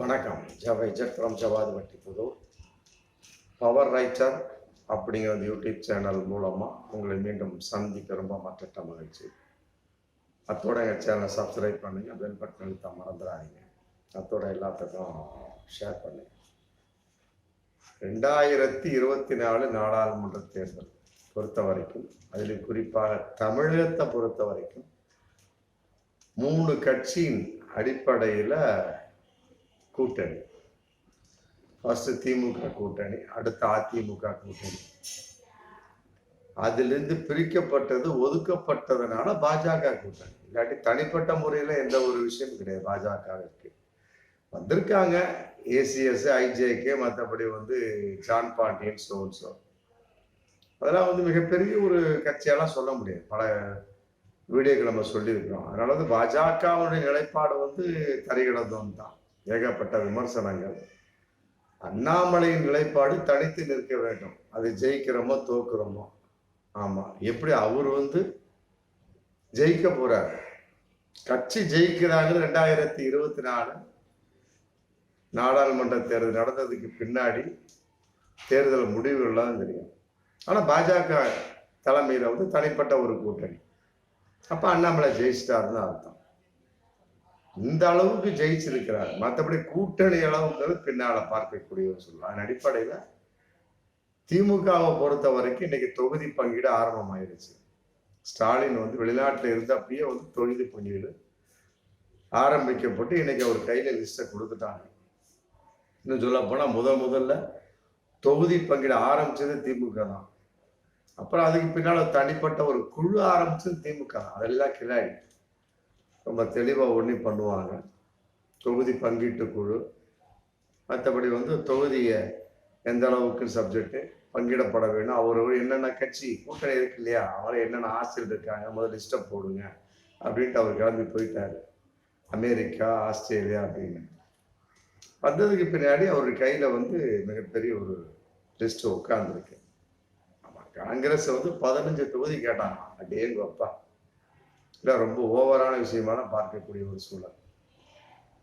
வணக்கம். ஜவை jet from Javadhupatti Pudhur power writer அப்படிங்கிற அந்த யூடியூப் சேனல் மூலமாக உங்களை மீண்டும் சந்திக்க ரொம்ப மற்ற மகிழ்ச்சி அத்தோட எங்கள் சேனலை சப்ஸ்கிரைப் பண்ணுங்க. பெல் பட்டன் அழுத்த மறந்துடாதீங்க. அத்தோட எல்லாத்துக்கும் ஷேர் பண்ணுங்க. ரெண்டாயிரத்தி இருபத்தி நாலு நாடாளுமன்ற தேர்தல் பொறுத்த வரைக்கும் அதில் குறிப்பாக தமிழகத்தை பொறுத்த வரைக்கும் மூணு கட்சியின் அடிப்படையில் கூட்டணி. ஃபர்ஸ்ட் திமுக கூட்டணி அடுத்து அதிமுக கூட்டணி. அதிலிருந்து பிரிக்கப்பட்டது ஒதுக்கப்பட்டதுனால பாஜக கூட்டணி. இல்லாட்டி தனிப்பட்ட முறையில் எந்த ஒரு விஷயம் கிடையாது பாஜகவிற்கு. வந்திருக்காங்க. ஏசிஎஸ் ஐஜேகே மற்றபடி வந்து ஜான் பாண்டியன் சோன்சோ அதெல்லாம் வந்து மிகப்பெரிய ஒரு கட்சியெல்லாம் சொல்ல முடியாது. பல வீடியோக்கள் நம்ம சொல்லியிருக்கிறோம். அதனால வந்து பாஜகவுடைய நிலைப்பாடு வந்து தரையிடந்தோம் தான் ஏகப்பட்ட விமர்சனங்கள். அண்ணாமலையின் நிலைப்பாடு தனித்து நிற்க வேண்டும். அது ஜெயிக்கிறோமோ தோக்குறோமோ. ஆமாம் எப்படி அவர் வந்து ஜெயிக்க போறாரு? கட்சி ஜெயிக்கிறாங்க ரெண்டாயிரத்தி இருபத்தி நாலு. நாடாளுமன்ற தேர்தல் நடந்ததுக்கு பின்னாடி தேர்தல் முடிவுகள்லாம் தெரியும். ஆனால் பாஜக தலைமையில் வந்து தனிப்பட்ட ஒரு கூட்டணி. அப்போ அண்ணாமலை ஜெயிச்சிட்டாருன்னு அர்த்தம். இந்த அளவுக்கு ஜெயிச்சிருக்கிறார். மற்றபடி கூட்டணி அளவுங்கிறது பின்னால பார்க்கக்கூடிய ஒரு சொல்லலாம். அதன் அடிப்படையில திமுகவை பொறுத்த வரைக்கும் இன்னைக்கு தொகுதி பங்கீடு ஆரம்பமாயிருச்சு. ஸ்டாலின் வந்து வெளிநாட்டில் இருந்தப்பயே வந்து தொகுதி பங்கீடு ஆரம்பிக்கப்பட்டு இன்னைக்கு அவர் கையில லிஸ்ட்டை கொடுத்துட்டாங்க இன்னும் சொல்ல போனால் முத முதல்ல தொகுதி பங்கீடு ஆரம்பிச்சது திமுக தான். அப்புறம் அதுக்கு பின்னால் தனிப்பட்ட ஒரு குழு ஆரம்பிச்சது திமுக தான். அதெல்லாம் கிளாடி ரொம்ப தெளிவாக ஒன்றி பண்ணுவாங்க. தொகுதி பங்கீட்டு குழு. மற்றபடி வந்து தொகுதியை எந்த அளவுக்கு சப்ஜெக்டு பங்கிடப்பட வேணும் அவர் என்னென்ன கட்சி கூட்டணி இருக்கு இல்லையா அவரை என்னென்ன ஆசிரியர் இருக்காங்க முதல்ல லிஸ்ட்டை போடுங்க அப்படின்ட்டு அவர் கிளம்பி போயிட்டார். அமெரிக்கா ஆஸ்திரேலியா அப்படின்னு. வந்ததுக்கு பின்னாடி அவர் கையில் வந்து மிகப்பெரிய ஒரு லிஸ்ட்டு உட்காந்துருக்கு ஆமாம் காங்கிரஸ் வந்து பதினஞ்சு தொகுதி கேட்டாங்க அடேங்க அப்பா இல்லை ரொம்ப ஓவரான விஷயமான பார்க்கக்கூடிய ஒரு சூழல்.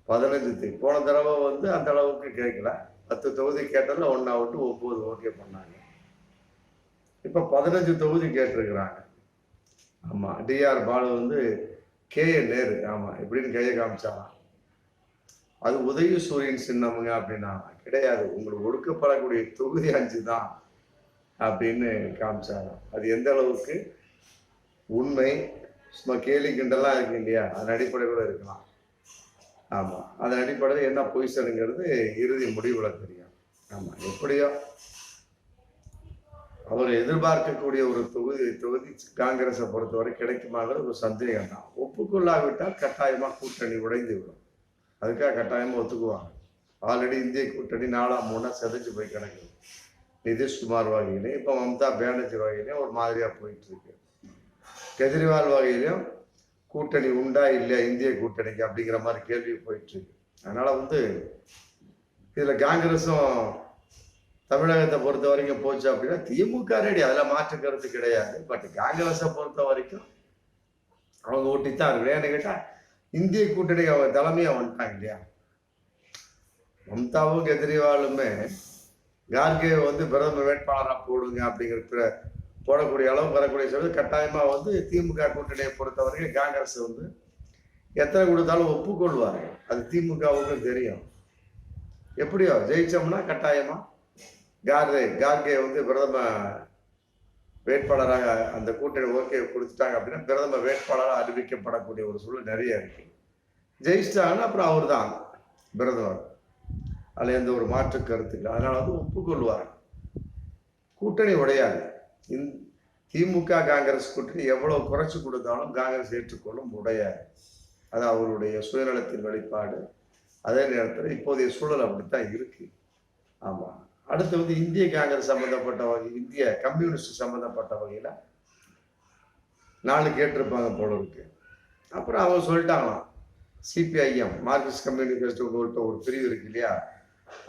பதினஞ்சு தேதி போன தடவை வந்து அந்த அளவுக்கு கேட்கல பத்து தொகுதி கேட்டதில் ஒன்றா விட்டு ஒம்பது ஓகே பண்ணாங்க. இப்போ பதினஞ்சு தொகுதி கேட்டிருக்கிறாங்க. ஆமாம் டிஆர் பாலு வந்து கே என் நேரு ஆமாம் எப்படின்னு கையை காமிச்சாலாம். அது உதயசூரியன் சின்னமுங்க அப்படின்னா கிடையாது. உங்களுக்கு ஒடுக்கப்படக்கூடிய தொகுதி அஞ்சு தான் அப்படின்னு காமிச்சாங்க அது எந்த அளவுக்கு உண்மை சும்மா கேலி கிண்டெல்லாம் இருக்கு இல்லையா? அதன் அடிப்படை கூட இருக்கலாம். ஆமாம் அதன் அடிப்படையில் என்ன பொசிஷனுங்கிறது இறுதி முடிவில் தெரியும். ஆமாம் எப்படியோ அவர் எதிர்பார்க்கக்கூடிய ஒரு தொகுதி தொகுதி காங்கிரஸை பொறுத்தவரை கிடைக்குமாங்கிறது ஒரு சந்தேகம் தான் ஒப்புக்கொள்ளாவிட்டால் கட்டாயமாக கூட்டணி உடைந்து விடும் அதுக்காக கட்டாயமாக ஒத்துக்குவாங்க. ஆல்ரெடி இந்திய கூட்டணி நாலாம் மூணா செதைச்சு போய் கிடக்குது. நிதிஷ்குமார் வகையிலையும் இப்போ மம்தா பானர்ஜி வகையிலையும் ஒரு மாதிரியாக போயிட்டு இருக்கு. கெஜ்ரிவால் வகையிலும் கூட்டணி உண்டா இல்லையா இந்திய கூட்டணிக்கு அப்படிங்கிற மாதிரி கேள்வி போயிட்டு இருக்கு. அதனால வந்து இதுல காங்கிரஸும் தமிழகத்தை பொறுத்த வரைக்கும் போச்சு அப்படின்னா திமுக ரெடி அதில் மாற்று கருத்து கிடையாது. பட் காங்கிரஸை பொறுத்த வரைக்கும் அவங்க ஒட்டித்தான் இருக்கு. ஏன்னு கேட்டால் இந்திய கூட்டணி அவங்க தலைமையாக வந்துட்டாங்க இல்லையா? மம்தாவும் கெஜ்ரிவாலுமே கார்கே வந்து பிரதம வேட்பாளராக போடுங்க அப்படிங்கிற போடக்கூடிய அளவு வரக்கூடிய சொல்வது கட்டாயமாக வந்து திமுக கூட்டணியை பொறுத்தவரைக்கும் காங்கிரஸ் வந்து எத்தனை கொடுத்தாலும் ஒப்புக்கொள்வார் அது திமுகவுக்கும் தெரியும். எப்படியோ ஜெயித்தோம்னா கட்டாயமாக கார்கே கார்கே வந்து பிரதம வேட்பாளராக அந்த கூட்டணி ஓகே கொடுத்துட்டாங்க அப்படின்னா பிரதம வேட்பாளராக அறிவிக்கப்படக்கூடிய ஒரு சூழல் நிறைய இருக்கு. ஜெயிச்சிட்டாங்கன்னா அப்புறம் அவர் தான் பிரதமர். அதில் எந்த ஒரு மாற்று கருத்துக்கள் அதனால் அதனால வந்து ஒப்புக்கொள்வார். கூட்டணி உடையாது. இந் திமுக காங்கிரஸ் கூட்டணி எவ்வளோ குறைச்சி கொடுத்தாலும் காங்கிரஸ் ஏற்றுக்கொள்ளும் முடியாது அது அவருடைய சுயநலத்தின் வெளிப்பாடு. அதே நேரத்தில் இப்போதைய சூழல் அப்படித்தான் இருக்கு. ஆமாம் அடுத்து வந்து இந்திய காங்கிரஸ் சம்மந்தப்பட்ட வகை இந்திய கம்யூனிஸ்ட் சம்மந்தப்பட்ட வகையில் நாலு கேட்டிருப்பாங்க போல இருக்கு. அப்புறம் அவங்க சொல்லிட்டாங்களாம். சிபிஐஎம் மார்க்சிஸ்ட் கம்யூனிஸ்ட் ஒரு பிரிவு இருக்கு இல்லையா?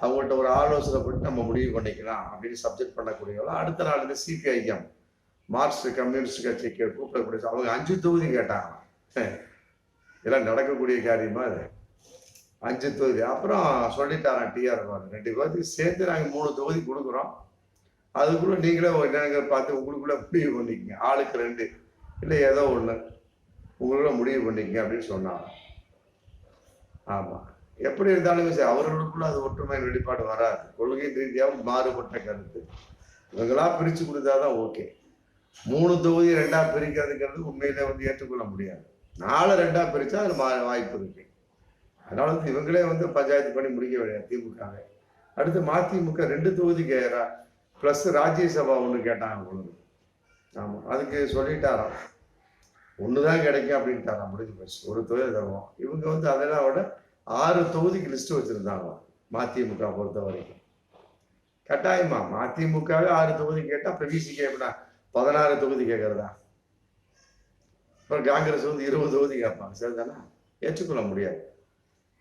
அவங்கள்ட்ட ஒரு ஆலோசனை போட்டு நம்ம முடிவு பண்ணிக்கலாம் அப்படின்னு சப்ஜெக்ட் பண்ணக்கூடியவங்களா அடுத்த நாள் இந்த சிபிஐஎம் மார்க்சிஸ்ட் கம்யூனிஸ்ட் கட்சி கூப்பிடக்கூடிய அவங்க அஞ்சு தொகுதி கேட்டாங்க. இதெல்லாம் நடக்கக்கூடிய காரியமா அது? அஞ்சு தொகுதி. அப்புறம் சொல்லிட்டாரன் டிஆர் ரெண்டு பேர்த்துக்கு சேர்த்து நாங்கள் மூணு தொகுதி கொடுக்குறோம். அதுக்குள்ள நீங்களே என்னங்க பார்த்து உங்களுக்குள்ள முடிவு பண்ணிக்கங்க. ஆளுக்கு ரெண்டு. இல்லை ஏதோ ஒன்று உங்களுக்குள்ள முடிவு பண்ணிக்கங்க அப்படின்னு சொன்னாங்க. ஆமாம் எப்படி இருந்தாலும் சரி அவர்களுக்குள்ள அது ஒற்றுமை வெளிப்பாடு வராது. கொள்கை ரீதியாகவும் மாறுபட்ட கருத்து. இவங்களா பிரித்து கொடுத்தாதான் ஓகே. மூணு தொகுதி ரெண்டா பிரிக்கிறதுங்கிறது உண்மையிலே வந்து ஏற்றுக்கொள்ள முடியாது. நாலு ரெண்டா பிரிச்சா அது மா வாய்ப்பு இருக்கு. அதனால வந்து இவங்களே வந்து பஞ்சாயத்து பண்ணி முடிக்க வேண்டிய திமுகவை. அடுத்து மதிமுக ரெண்டு தொகுதி கேட்குறா ப்ளஸ் ராஜ்யசபா ஒன்று கேட்டாங்க உங்களுக்கு ஆமாம் அதுக்கு சொல்லிட்டாராம். ஒன்று தான் கிடைக்கும் அப்படின்ட்டாராம். முடிஞ்சு போச்சு. ஒரு தொகுதி தருவோம். இவங்க வந்து அதெல்லாம் விட ஆறு தொகுதிக்கு லிஸ்ட் வச்சுருந்தாங்க மதிமுக பொறுத்த வரைக்கும் கட்டாயமா மதிமுகவே ஆறு தொகுதி கேட்டால் அப்புறம் விசிக எப்படின்னா பதினாறு தொகுதி கேட்கறதா அப்புறம் காங்கிரஸ் வந்து இருபது தொகுதி கேட்பாங்க சரிதானா? ஏற்றுக்கொள்ள முடியாது.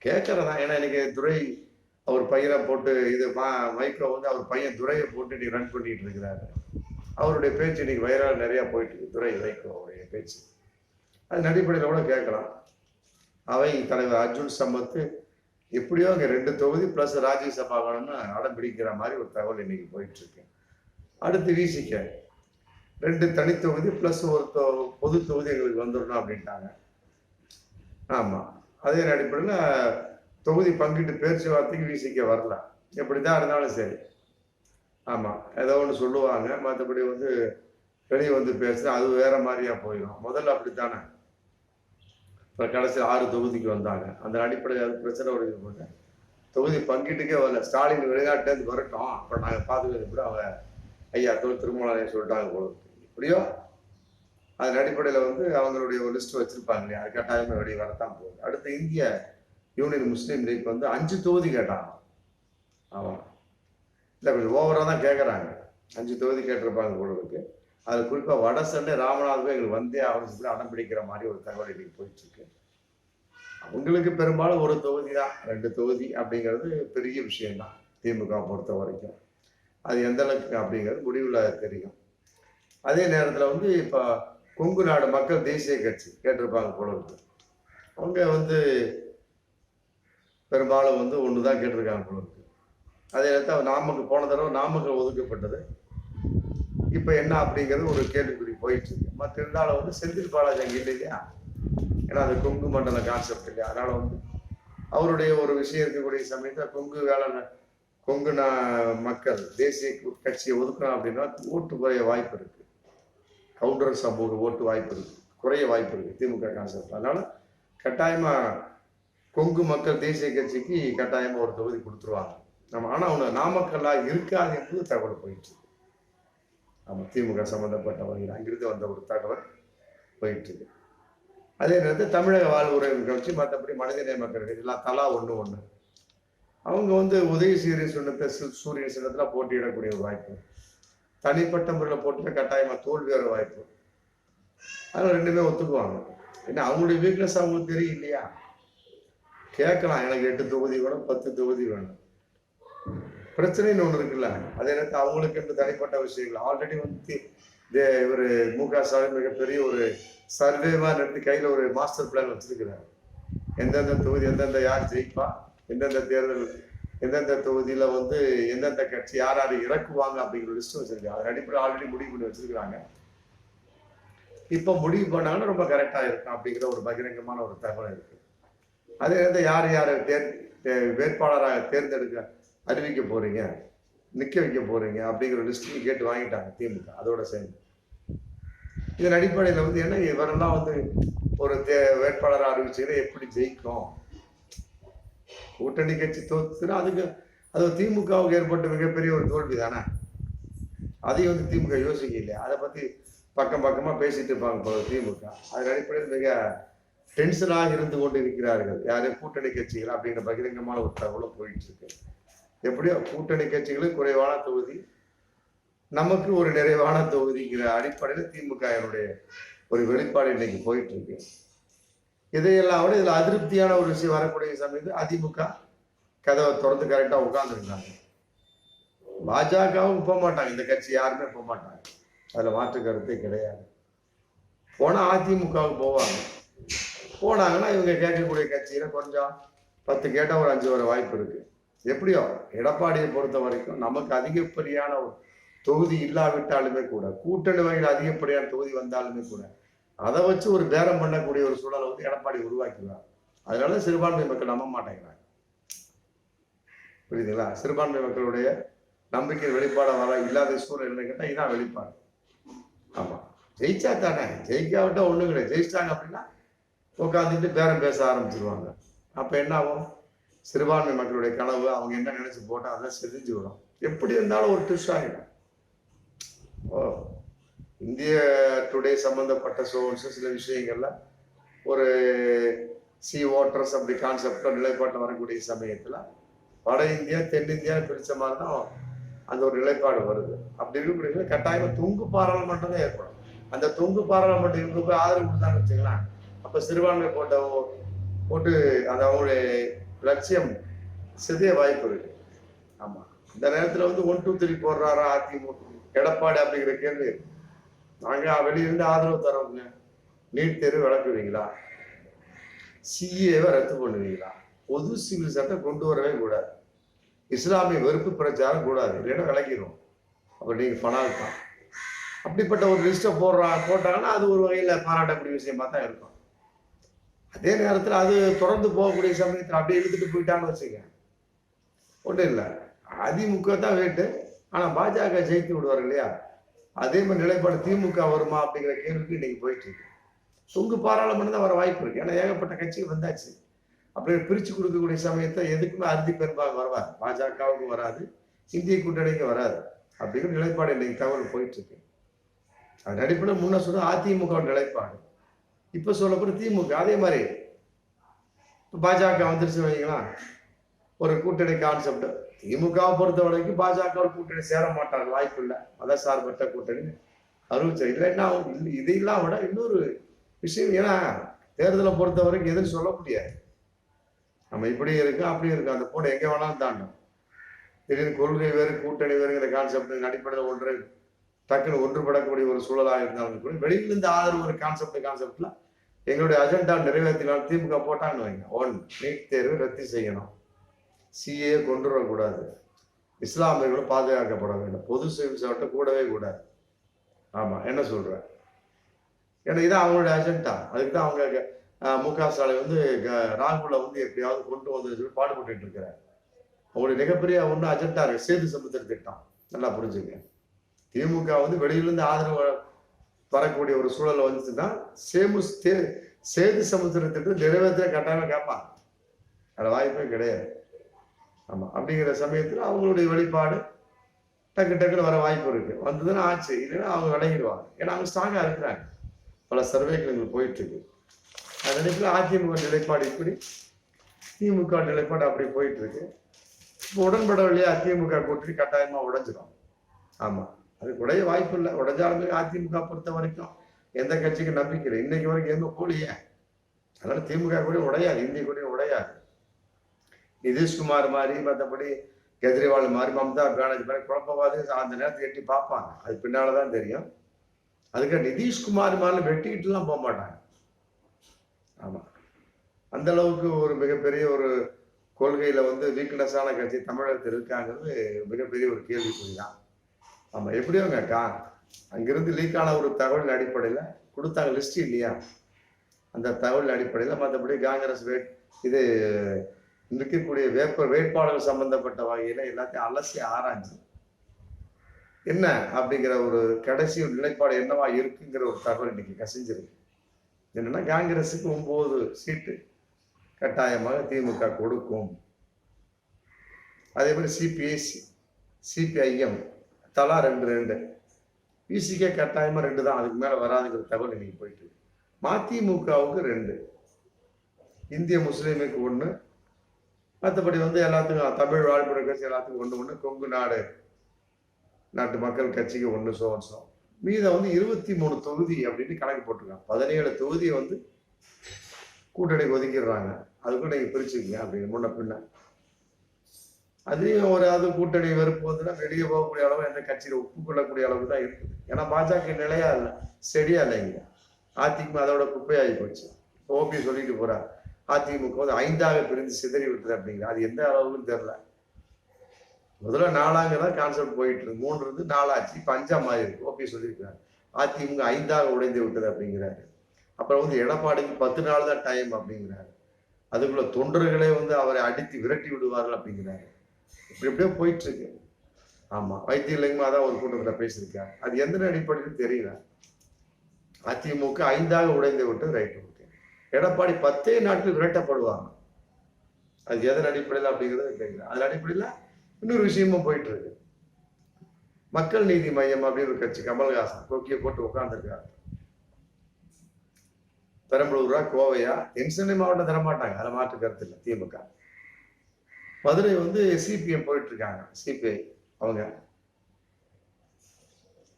கேட்கறதா ஏன்னா இன்னைக்கு துரை அவர் பையனை போட்டு இது மா மைக்கோ வந்து அவர் பையன் துரையை போட்டு இன்னைக்கு ரன் பண்ணிட்டு இருக்கிறாரு. அவருடைய பேச்சு இன்னைக்கு வைரல் நிறைய போயிட்டு இருக்கு துரை வைகோ அவருடைய பேச்சு. அது அடிப்படையில் கூட கேட்கலாம். அவை தலைவர் அர்ஜுன் சம்பத்து எப்படியோ அங்கே ரெண்டு தொகுதி ப்ளஸ் ராஜ்யசபா வேணும்னு அடம் பிடிக்கிற மாதிரி ஒரு தகவல் இன்னைக்கு போயிட்டு இருக்கு அடுத்து விசிக்க ரெண்டு தனி தொகுதி ப்ளஸ் ஒரு தொ- பொது தொகுதி எங்களுக்கு வந்துடணும் அப்படின்ட்டாங்க. ஆமாம் அதே அடிப்படையில் தொகுதி பங்கிட்டு பேச்சுவார்த்தைக்கு விசிக்க வரல. எப்படி தான் இருந்தாலும் சரி. ஆமாம் ஏதோ ஒன்று சொல்லுவாங்க. மற்றபடி வந்து வெளியே வந்து பேசுனா அது வேற மாதிரியா போயிடும். முதல்ல அப்படித்தானே? இப்போ கடைசி ஆறு தொகுதிக்கு வந்தாங்க. அந்த அடிப்படையில் அது பிரச்சனை உடைய போது தொகுதி பங்கிட்டுக்கே வரல. ஸ்டாலின் வெளிநாட்டிலேருந்து வரட்டும். அப்புறம் நாங்கள் பார்த்துக்கிறது கூட அவங்க ஐயா தொழில் திருமணம் சொல்லிட்டாங்க போல இப்படியோ அதன் அடிப்படையில் வந்து அவங்களுடைய ஒரு லிஸ்ட் வச்சிருப்பாங்க இல்லையா? அது கட்டாயமாக வெளியே வரத்தான் போகுது. அடுத்து இந்திய யூனியன் முஸ்லீம் லீக் வந்து அஞ்சு தொகுதி கேட்டாங்க. ஆமாம் இல்லை கொஞ்சம் ஓவராக தான் கேட்குறாங்க அஞ்சு தொகுதி கேட்டிருப்பாங்க போல அது குறிப்பாக வட சென்னை ராமநாதபுரம் எங்களுக்கு வந்தே ஆகணும் சொல்லி அடம் பிடிக்கிற மாதிரி ஒரு தகவல் இன்னைக்கு போயிட்டுருக்கு. அவங்களுக்கு பெரும்பாலும் ஒரு தொகுதி தான் ரெண்டு தொகுதி அப்படிங்கிறது பெரிய விஷயம்தான் திமுக பொறுத்த வரைக்கும். அது எந்த அளவுக்கு அப்படிங்கிறது முடிவில் தெரியும். அதே நேரத்தில் வந்து இப்போ கொங்கு நாடு மக்கள் தேசிய கட்சி கேட்டிருப்பாங்க போல இருக்கு. அவங்க வந்து பெரும்பாலும் வந்து ஒன்று தான் கேட்டிருக்காங்க போல இருக்கு. அதே நேரத்தில் நாமக்கல் போன தடவை நாமக்கல் ஒதுக்கப்பட்டது. இப்போ என்ன அப்படிங்கிறது ஒரு கேள்விக்குறி போயிட்டு இருக்கு. மற்ற இருந்தாலும் வந்து செந்தில் பாலாஜி அங்கே இல்லை இல்லையா? ஏன்னா அது கொங்கு மண்டல கான்செப்ட் இல்லையா? அதனால வந்து அவருடைய ஒரு விஷயம் இருக்கக்கூடிய சமயத்தில் கொங்கு வேலை கொங்கு நா- மக்கள் தேசிய கட்சியை ஒதுக்கணும் அப்படின்னா ஓட்டு குறைய வாய்ப்பு இருக்கு. கவுண்டர் சமூக ஓட்டு வாய்ப்பு இருக்கு. குறைய வாய்ப்பு இருக்கு திமுக கான்செப்ட் அதனால கட்டாயமா கொங்கு மக்கள் தேசிய கட்சிக்கு கட்டாயமா ஒரு தொகுதி கொடுத்துருவாங்க. நம்ம ஆனா அவங்க நாமக்கல்லா இருக்காது என்பது தகவல் போயிடுச்சு நம்ம திமுக சம்மந்தப்பட்டவர்கள் வகையில் அங்கிருந்து வந்த ஒரு தகவல் போயிட்டுருக்கு. அதே நேரத்தில் தமிழக வாழ்வுறவு கட்சி மற்றபடி மனிதநேய மக்கள் கட்சி எல்லாம் தலா ஒன்று ஒன்று அவங்க வந்து உதய சீரியன் சின்னத்தை சூரிய சூரியன் சின்னத்தில் போட்டியிடக்கூடிய ஒரு வாய்ப்பு. தனிப்பட்ட முறையில் போட்டியில் கட்டாயமாக தோல்வி வர வாய்ப்பு. அதனால் ரெண்டுமே ஒத்துக்குவாங்க. ஏன்னா அவங்களுடைய வீக்னஸ் அவங்களுக்கு தெரியும் இல்லையா? கேட்கலாம். எனக்கு எட்டு தொகுதி வேணும் பத்து தொகுதி வேணும். பிரச்சனைன்னு ஒன்று இருக்குல்ல. அதே எனக்கு அவங்களுக்கு என்று தனிப்பட்ட விஷயங்கள். ஆல்ரெடி வந்து இவர் மு க ஸ்டாலின் மிகப்பெரிய ஒரு சர்வேவா நடத்தி கையில் ஒரு மாஸ்டர் பிளான் வச்சிருக்கிறார். எந்தெந்த தொகுதி எந்தெந்த யார் ஜெயிப்பா எந்தெந்த தேர்தல் எந்தெந்த தொகுதியில் வந்து எந்தெந்த கட்சி யார் யார் இறக்குவாங்க அப்படிங்கிற லிஸ்ட் வச்சிருக்காங்க அதன் அடிப்படையில் ஆல்ரெடி முடிவு பண்ணி வச்சிருக்கிறாங்க. இப்போ முடிவு பண்ணாங்கன்னா ரொம்ப கரெக்டாக இருக்கும் அப்படிங்கிற ஒரு பகிரங்கமான ஒரு தகவல் இருக்கு. அதே நேரத்தில் யார் யார் தேர் வேட்பாளராக தேர்ந்தெடுக்க அறிவிக்க போறீங்க நிக்க வைக்க போறீங்க அப்படிங்கிற லிஸ்ட்டையும் கேட்டு வாங்கிட்டாங்க திமுக அதோட சேர்ந்து. இதன் அடிப்படையில் வந்து என்ன இவரெல்லாம் வந்து ஒரு தே வேட்பாளர் அறிவிச்சீங்கன்னா எப்படி ஜெயிக்கும் கூட்டணி கட்சி தோத்துனா அதுக்கு அது திமுகவுக்கு ஏற்பட்ட மிகப்பெரிய ஒரு தோல்வி தானே? அதையும் வந்து திமுக யோசிக்க அதை பத்தி பக்கம் பக்கமா பேசிட்டு இருப்பாங்க போல திமுக. அதன் அடிப்படையில் மிக டென்ஷனாக இருந்து கொண்டு இருக்கிறார்கள் யாரு? கூட்டணி கட்சிகள் அப்படிங்கிற பகிரங்கமான ஒரு தகவலும் போயிட்டு இருக்கு. எப்படியோ கூட்டணி கட்சிகளுக்கு குறைவான தொகுதி. நமக்கு ஒரு நிறைவான தொகுதிங்கிற அடிப்படையில் திமுக என்னுடைய ஒரு வெளிப்பாடு இன்னைக்கு போயிட்டு இருக்கு இதையெல்லாம் விட இதுல அதிருப்தியான ஒரு விஷயம் வரக்கூடிய சமயத்தில் அதிமுக கதவை திறந்து கரெக்டாக உட்கார்ந்துருக்காங்க. பாஜகவும் போக மாட்டாங்க இந்த கட்சி யாருமே போக மாட்டாங்க அதில் மாற்று கருத்தே கிடையாது. போனால் அதிமுகவுக்கு போவாங்க. போனாங்கன்னா இவங்க கேட்கக்கூடிய கட்சியில கொஞ்சம் பத்து கேட்டால் ஒரு அஞ்சு வர வாய்ப்பு இருக்குது எப்படியோ எடப்பாடியை பொறுத்த வரைக்கும் நமக்கு அதிகப்படியான ஒரு தொகுதி இல்லாவிட்டாலுமே கூட கூட்டணி வகையில் அதிகப்படியான தொகுதி வந்தாலுமே கூட அதை வச்சு ஒரு பேரம் பண்ணக்கூடிய ஒரு சூழலை வந்து எடப்பாடி உருவாக்கிறார் அதனால சிறுபான்மை மக்கள் நம்ப மாட்டேங்கிறாங்க. புரியுதுங்களா? சிறுபான்மை மக்களுடைய நம்பிக்கை வெளிப்பாட வர இல்லாத சூழ்நிலை கேட்டால் இதான் வெளிப்பாடு. ஆமா. ஜெயிச்சா தானே. ஜெயிக்காவிட்டா ஒண்ணும் கிடையாது. ஜெயிச்சிட்டாங்க அப்படின்னா உட்காந்துட்டு பேரம் பேச ஆரம்பிச்சிருவாங்க. அப்ப என்ன ஆகும்? சிறுபான்மை மக்களுடைய கனவு அவங்க என்ன நினைச்சு போட்டால் அதெல்லாம் செதிஞ்சு விடும். எப்படி இருந்தாலும் ஒரு ட்விஸ்ட் ஆகிடும் ஓ இந்திய டுடே சம்மந்தப்பட்ட சோர்ஸ் சில விஷயங்கள்ல ஒரு சி ஓட்டர்ஸ் அப்படி கான்செப்டோ நிலைப்பாட்டில் வரக்கூடிய சமயத்தில் வட இந்தியா தென்னிந்தியா பிரித்த மாதிரி தான் அந்த ஒரு நிலைப்பாடு வருது. அப்படி இருக்கக்கூடிய கட்டாயமாக தொங்கு பாராளுமன்றம் தான் ஏற்படும். அந்த தொங்கு பாராளுமன்றம் இவங்க போய் ஆதரவு கொடுத்தான்னு வச்சுக்கலாம் அப்போ சிறுபான்மை போட்ட ஓ- போட்டு அந்த அவங்களுடைய லட்சியம் சிதைய வாய்ப்பு இருக்கு. ஆமா. இந்த நேரத்துல வந்து ஒன் டூ த்ரீ போடுறாரா அதிமுக எடப்பாடி அப்படிங்கிற கேள்வி. நாங்க வெளியிருந்து ஆதரவு தரோங்க நீட் தேர்வு விளக்குவீங்களா? சிஏவை ரத்து பண்ணுவீங்களா? பொது சிவில் சட்டம் கொண்டு வரவே கூடாது. இஸ்லாமிய வெறுப்பு பிரச்சாரம் கூடாது. இல்லைன்னா விளக்கிடும் அப்ப நீங்க பணம் தான் அப்படிப்பட்ட ஒரு லிஸ்ட்டை போடுறா போட்டாங்கன்னா அது ஒரு வகையில பாராட்டக்கூடிய விஷயமா தான் இருக்கும். அதே நேரத்தில் அது தொடர்ந்து போகக்கூடிய சமயத்தில் அப்படியே இழுத்துட்டு போயிட்டான்னு வச்சுக்க ஒன்றும் இல்லை. அதிமுக தான் வேட்டு. ஆனால் பாஜக ஜெயித்து விடுவார் இல்லையா? அதே மாதிரி நிலைப்பாடு திமுக வருமா அப்படிங்கிற கேள்விக்கு இன்னைக்கு போயிட்டு இருக்கு. சுங்கு பாராளுமன்றம் தான் வர வாய்ப்பு இருக்கு. ஏன்னா ஏகப்பட்ட கட்சிகள் வந்தாச்சு. அப்படியே பிரிச்சு கொடுக்கக்கூடிய சமயத்தை எதுக்குமே அறுதி பெரும்பாக வருவார் பாஜகவுக்கு வராது. இந்திய கூட்டணிக்கு வராது. அப்படிங்கிற நிலைப்பாடு இன்னைக்கு தகவல் போயிட்டு இருக்கு. அதன் அடிப்படையில் முன்ன சொன்ன அதிமுக நிலைப்பாடு. இப்போ சொல்லப்போற திமுக அதே மாதிரி இப்போ பாஜக வந்துருச்சு வைங்களா? ஒரு கூட்டணி கான்செப்ட் திமுகவை பொறுத்த வரைக்கும் பாஜக ஒரு கூட்டணி சேர மாட்டாங்க வாய்ப்பு இல்லை. மதசார்பற்ற கூட்டணி. அறிவிச்சு இல்லை என்ன ஆகும்? இல்ல- இது இல்லாம விட இன்னொரு விஷயம் ஏன்னா தேர்தலை பொறுத்த வரைக்கும் எதுவும் சொல்ல முடியாது. நம்ம இப்படி இருக்கோம் அப்படி இருக்கோம். அந்த போட எங்கே வேணாலும் தாண்டும். திடீர்னு கொள்கை வேறு கூட்டணி வேறுங்கிற கான்செப்ட் அடிப்படையில் ஒன்று டக்குன்னு ஒன்றுபடக்கூடிய ஒரு சூழலாக இருந்தாலும் கூட வெளியிலிருந்து ஆதரவு ஒரு கான்செப்ட் கான்செப்ட்லாம் எங்களுடைய அஜெண்டா நிறைவேற்றினால் திமுக போட்டான்னு வைங்க. ஒன் நீட் தேர்வு ரத்து செய்யணும். சிஏ கொண்டு வரக்கூடாது இஸ்லாமியர்களும் பாதுகாக்கப்பட வேண்டும். பொது சிவில் கூடவே கூடாது. ஆமாம் என்ன சொல்கிறேன் ஏன்னா இதான் அவங்களுடைய அஜெண்டா அதுக்கு தான் அவங்க மு க ஸ்டாலின் வந்து க- ராகுல வந்து எப்படியாவது கொண்டு வந்து சொல்லி பாடுபட்டு இருக்கிறார். அவங்களுடைய மிகப்பெரிய ஒன்று அஜெண்டா இருக்கு. சேது சமுத்திர திட்டம். நல்லா புரிஞ்சுங்க. திமுக வந்து வெளியிலேருந்து ஆதரவு வரக்கூடிய ஒரு சூழல் வந்துச்சுன்னா சேமு தே- சேது சமுத்திர திட்டம் நிறைவேற்ற கட்டாயம் கேட்பான். அது வாய்ப்பே கிடையாது. ஆமா அப்படிங்கிற சமயத்தில் அவங்களுடைய வெளிப்பாடு டக்கு டக்குன்னு வர வாய்ப்பு இருக்கு. வந்ததுன்னா ஆச்சு இல்லைன்னா அவங்க விளங்கிடுவாங்க ஏன்னா அவங்க ஸ்ட்ராங்காக இருக்கிறாங்க. பல சர்வேக்கள் எங்களுக்கு போயிட்டு இருக்கு அந்த நினைப்பில் அதிமுக நிலைப்பாடு இப்படி திமுக நிலைப்பாடு அப்படி போயிட்டு இருக்கு இப்போ உடன்படவில்லையா? அதிமுக கூட்டணி கட்டாயமாக உடஞ்சிடும் ஆமாம் அதுக்கு உடைய வாய்ப்பு இல்லை. உடைஞ்சாலுமே அதிமுக பொறுத்த வரைக்கும் எந்த கட்சிக்கு நம்பிக்கை இல்லை. இன்னைக்கு வரைக்கும் எங்க போலியே அதனால திமுக கூட உடையாது. இந்திய கூட உடையாது. நிதிஷ்குமார் மாதிரி மற்றபடி கெஜ்ரிவால் மாதிரி மம்தா பானர்ஜி மாதிரி குழப்பவாதி அந்த நேரத்துக்கு எட்டி பார்ப்பாங்க. அது பின்னாலதான் தெரியும். அதுக்கு நிதிஷ்குமார் மாதிரி வெட்டிக்கிட்டுலாம் போக மாட்டாங்க. ஆமாம் அந்த அளவுக்கு ஒரு மிகப்பெரிய ஒரு கொள்கையில் வந்து வீக்னஸான கட்சி தமிழகத்தில் இருக்காங்கிறது மிகப்பெரிய ஒரு கேள்விக்குறி தான் ஆமாம் எப்படியோங்கக்கா அங்கிருந்து லீக் ஆன ஒரு தகவலின் அடிப்படையில் கொடுத்தாங்க லிஸ்ட் இல்லையா? அந்த தகவல் அடிப்படையில் மற்றபடி காங்கிரஸ் வேட் இது இருக்கக்கூடிய வேப்ப வேட்பாளர்கள் சம்பந்தப்பட்ட வகையில் எல்லாத்தையும் அலசி ஆராய்ஞ்சு என்ன அப்படிங்கிற ஒரு கடைசி ஒரு நிலைப்பாடு என்னவா இருக்குங்கிற ஒரு தகவல் இன்னைக்கு கசிஞ்சிருக்கு. என்னன்னா காங்கிரஸுக்கு ஒன்பது சீட்டு கட்டாயமாக திமுக கொடுக்கும். அதே மாதிரி சிபிஐ சிபிஐஎம் தலா ரெண்டு ரெண்டு. பிசிகே கட்டாயமாக ரெண்டு தான். அதுக்கு மேலே வராதுங்கிற தகவல் இன்னைக்கு போயிட்டு மதிமுகவுக்கு ரெண்டு. இந்திய முஸ்லீமுக்கு ஒன்று மற்றபடி வந்து எல்லாத்துக்கும் தமிழ் வாழ்புற கட்சி எல்லாத்துக்கும் ஒன்று ஒன்று கொங்கு நாடு நாட்டு மக்கள் கட்சிக்கு ஒன்று சோன்சம் மீதம் வந்து இருபத்தி மூணு தொகுதி அப்படின்னு கணக்கு போட்டிருக்காங்க. பதினேழு தொகுதியை வந்து கூட்டணிக்கு ஒதுக்கிடுறாங்க. அதுக்கும் நீங்கள் பிரிச்சுக்கங்க அப்படின்னு முன்ன பின்ன. அதுலேயும் ஒரு அது கூட்டணி வெறுப்பு வெளியே போகக்கூடிய அளவு எந்த கட்சியில் ஒப்புக்கொள்ளக்கூடிய அளவு தான் இருக்குது. ஏன்னா பாஜக நிலையா இல்லை செடியா இல்லைங்க அதிமுக அதோட குப்பையாகி போச்சு. ஓபி சொல்லிட்டு போறார். அதிமுக வந்து ஐந்தாக பிரிந்து சிதறி விட்டுது அப்படிங்கிற அது எந்த அளவுன்னு தெரியல. முதல்ல நாலாங்கிறதா கான்செப்ட் போயிட்டு இருக்கு. மூணு இருந்து நாலாச்சு இப்போ அஞ்சா மாறி இருக்கு. ஓகே சொல்லியிருக்காரு அதிமுக ஐந்தாக உடைந்து விட்டது அப்படிங்கிறாரு. அப்புறம் வந்து எடப்பாடிக்கு பத்து நாள் தான் டைம் அப்படிங்கிறாரு. அதுக்குள்ள தொண்டர்களே வந்து அவரை அடித்து விரட்டி விடுவார்கள் அப்படிங்கிறாரு. இப்படி எப்படியோ போயிட்டு இருக்கு ஆமா வைத்தியலிங்கமா தான் ஒரு கூட்டத்துல பேசியிருக்காங்க. அது எந்த அடிப்படையில் தெரியல. அதிமுக ஐந்தாக உடைந்து விட்டு ரைட் ஓகே எடப்பாடி பத்தே நாட்கள் விரட்டப்படுவாங்க. அது எதன் அடிப்படையில் அப்படிங்கிறது தெரியல. அதன் அடிப்படையில் இன்னொரு விஷயமும் போயிட்டு இருக்கு மக்கள் நீதி மையம் அப்படின்னு ஒரு கட்சி கமல்ஹாசன் கொக்கிய போட்டு உட்காந்துருக்காரு பெரம்பலூரா கோவையா தென்சென்னை மாவட்டம் தரமாட்டாங்க. அதில் மாற்று கருத்து இல்லை திமுக. மதுரை வந்து சிபிஎம் போயிட்டு இருக்காங்க சிபிஐ அவங்க.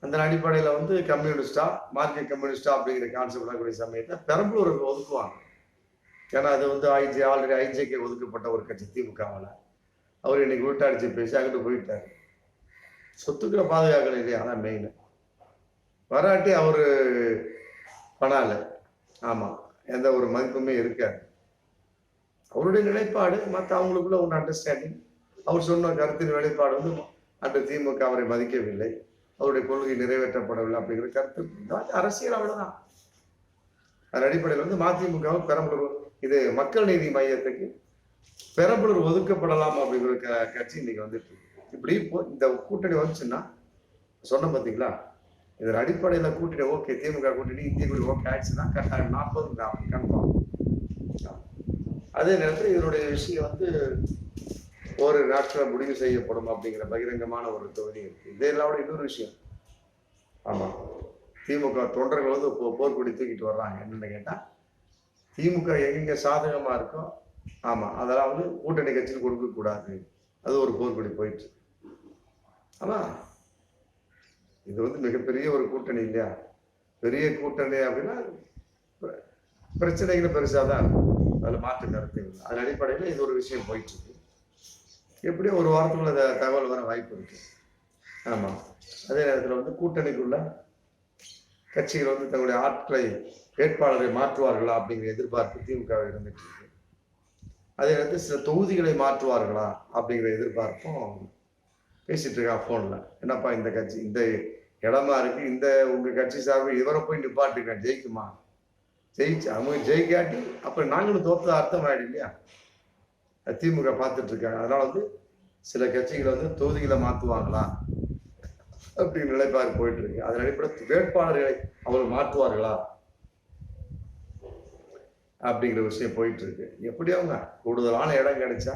அந்த அடிப்படையில் வந்து கம்யூனிஸ்டா மார்க்கெட் கம்யூனிஸ்டா அப்படிங்கிற கான்செப்ட் வரக்கூடிய சமயத்தை பெரம்பலூருக்கு ஒதுக்குவாங்க. ஏன்னா அது வந்து ஐஜி ஆல்ரெடி ஐஜேக்கு ஒதுக்கப்பட்ட ஒரு கட்சி திமுகவில். அவர் இன்னைக்கு உருட்டாடிச்சு பேசி அங்கிட்டு போயிட்டார். சொத்துக்களை பாதுகாக்கணும் இல்லையா அதான் மெயின் வராட்டி அவர் பணால ஆமாம் எந்த ஒரு மதிப்புமே இருக்காது. அவருடைய நிலைப்பாடு மற்ற அவங்களுக்குள்ள ஒன்று அண்டர்ஸ்டாண்டிங் அவர் சொன்ன கருத்தின் வெளிப்பாடு வந்து அன்று திமுக அவரை மதிக்கவில்லை. அவருடைய கொள்கை நிறைவேற்றப்படவில்லை அப்படிங்கிற கருத்து. அரசியல் அவ்வளவுதான். அதன் அடிப்படையில் வந்து மதிமுகவும் பெரம்பலூர் இது மக்கள் நீதி மையத்துக்கு பெரம்பலூர் ஒதுக்கப்படலாம் அப்படிங்கிற க- கட்சி இன்னைக்கு வந்துட்டு இப்படி இப்போ இந்த கூட்டணி வந்துச்சுன்னா சொன்ன பார்த்தீங்களா இதன் அடிப்படையில் கூட்டணி ஓகே திமுக கூட்டணி இந்திய கூட்டணி ஓகே ஆயிடுச்சுன்னா கட்டாயம் நாற்பது நாற்பது கன்ஃபார்ம் அதே நேரத்தில் இதனுடைய விஷயம் வந்து ஒரு நாட்டில் முடிவு செய்யப்படும் அப்படிங்கிற பகிரங்கமான ஒரு தொகுதி இருக்கு. இதெல்லாம் இல்லாமல் இன்னொரு விஷயம். ஆமா. திமுக தொண்டர்கள் வந்து இப்போ போர்க்கொடி தூக்கிட்டு வர்றாங்க. என்னன்னு கேட்டா திமுக எங்கெங்க சாதகமா இருக்கோ ஆமா அதெல்லாம் வந்து கூட்டணி கட்சியில் கொடுக்க கூடாது. அது ஒரு போர்க்கொடி போயிடுச்சு. ஆமாம் இது வந்து மிகப்பெரிய ஒரு கூட்டணி இல்லையா? பெரிய கூட்டணி அப்படின்னா பிரச்சனைகள் பெருசா தான் இருக்கும் அதில் மாற்று கருத்து இல்லை. அதன் அடிப்படையில் இது ஒரு விஷயம் போயிட்டு இருக்கு எப்படியும் ஒரு வாரத்துக்குள்ள த- தகவல் வர வாய்ப்பு இருக்கு. ஆமாம் அதே நேரத்தில் வந்து கூட்டணிக்குள்ள கட்சிகள் வந்து தங்களுடைய ஆட்களை வேட்பாளரை மாற்றுவார்களா அப்படிங்கிற எதிர்பார்ப்பு திமுக இருந்துட்டு இருக்கு. அதே நேரத்தில் சில தொகுதிகளை மாற்றுவார்களா அப்படிங்கிற எதிர்பார்ப்பும் பேசிட்டு இருக்கான் ஃபோனில் என்னப்பா இந்த கட்சி இந்த இடமா இருக்கு இந்த உங்க கட்சி சார்பில் இவரை போய் நிப்பாட்டுங்க ஜெயிக்குமா? ஜெயிச்சு அவங்க ஜெயிக்காட்டி அப்புறம் நாங்களும் தோத்தது அர்த்தம் ஆயிடும் இல்லையா? திமுக பார்த்துட்டு இருக்காங்க. அதனால வந்து சில கட்சிகளை வந்து தொகுதிகளை மாற்றுவாங்களா அப்படிங்கிற நிலைப்பாடு போயிட்டு இருக்கு. அதன் அடிப்படை வேட்பாளர்களை அவர்கள் மாற்றுவார்களா? அப்படிங்கிற விஷயம் போயிட்டு இருக்கு. எப்படி அவங்க கூடுதலான இடம் கிடைச்சா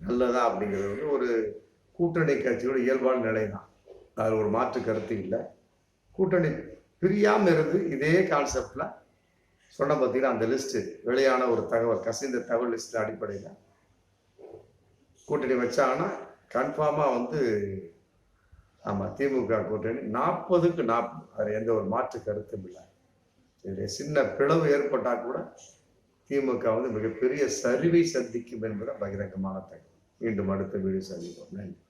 நல்லதா அப்படிங்கிறது வந்து ஒரு கூட்டணி கட்சியோட இயல்பான நிலை தான் அதில் ஒரு மாற்று கருத்து இல்லை. கூட்டணி பிரியாமல் இருந்து இதே கான்செப்டில் சொன்ன பார்த்தீங்கன்னா அந்த லிஸ்ட் வெளியான ஒரு தகவல் கசிந்த தகவல் லிஸ்ட் அடிப்படையில். கூட்டணி வச்சாங்கன்னா கன்ஃபார்மாக வந்து ஆமாம் திமுக கூட்டணி நாற்பதுக்கு நாற்பது அது எந்த ஒரு மாற்று கருத்தும் இல்லை. இதில் சின்ன பிளவு ஏற்பட்டால் கூட திமுக வந்து மிகப்பெரிய சரிவை சந்திக்கும் என்பதை பகிரங்கமான தகவல். மீண்டும் அடுத்த வீடியோ சந்திப்போம். நன்றி.